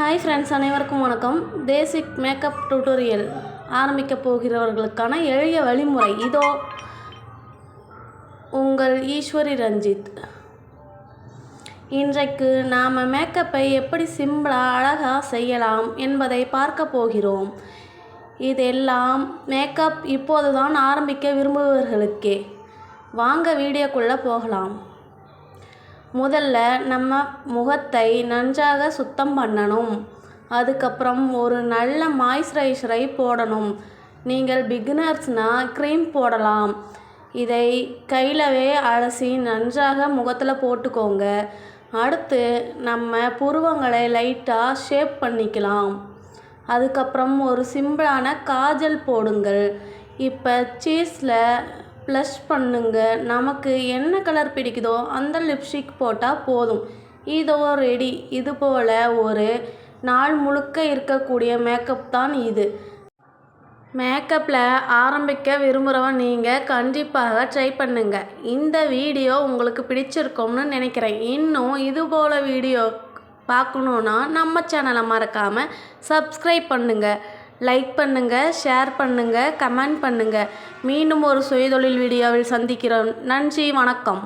Hi friends அனைவருக்கும் வணக்கம். பேசிக் makeup tutorial ஆரம்பிக்க போகிறவர்களுக்கான எளிய வழிமுறை. இதோ உங்கள் ஈஸ்வரி ரஞ்சித். இன்றைக்கு நாம் மேக்கப்பை எப்படி சிம்பிளாக அழகாக செய்யலாம் என்பதை பார்க்க போகிறோம். இதெல்லாம் மேக்கப் இப்போது தான் ஆரம்பிக்க விரும்புபவர்களுக்கே. வாங்க வீடியோக்குள்ளே போகலாம். முதல்ல நம்ம முகத்தை நன்றாக சுத்தம் பண்ணணும். அதுக்கப்புறம் ஒரு நல்ல மாய்ஸ்சரைசரை போடணும். நீங்கள் பிகினர்ஸ்னால் க்ரீம் போடலாம். இதை கையிலவே அலசி நன்றாக முகத்தில் போட்டுக்கோங்க. அடுத்து நம்ம புருவங்களை லைட்டாக ஷேப் பண்ணிக்கலாம். அதுக்கப்புறம் ஒரு சிம்பிளான காஜல் போடுங்கள். இப்போ சீஸில் ப்ளஷ் பண்ணுங்க. நமக்கு என்ன கலர் பிடிக்குதோ அந்த லிப்ஸ்டிக் போட்டால் போதும். இதோ ரெடி இது போல் ஒரு நாள் முழுக்க இருக்கக்கூடிய மேக்கப் தான் இது. மேக்கப்பில் ஆரம்பிக்க விரும்புகிறவன் நீங்கள் கண்டிப்பாக ட்ரை பண்ணுங்கள் இந்த வீடியோ உங்களுக்கு பிடிச்சிருக்கும்னு நினைக்கிறேன். இன்னும் இது போல் வீடியோ பார்க்கணுன்னா நம்ம சேனலை மறக்காமல் சப்ஸ்கிரைப் பண்ணுங்கள் லைக் பண்ணுங்கள் ஷேர் பண்ணுங்கள் கமெண்ட் பண்ணுங்கள் மீண்டும் ஒரு சுயதொழில் வீடியோவில் சந்திக்கிறோம். நன்றி வணக்கம்.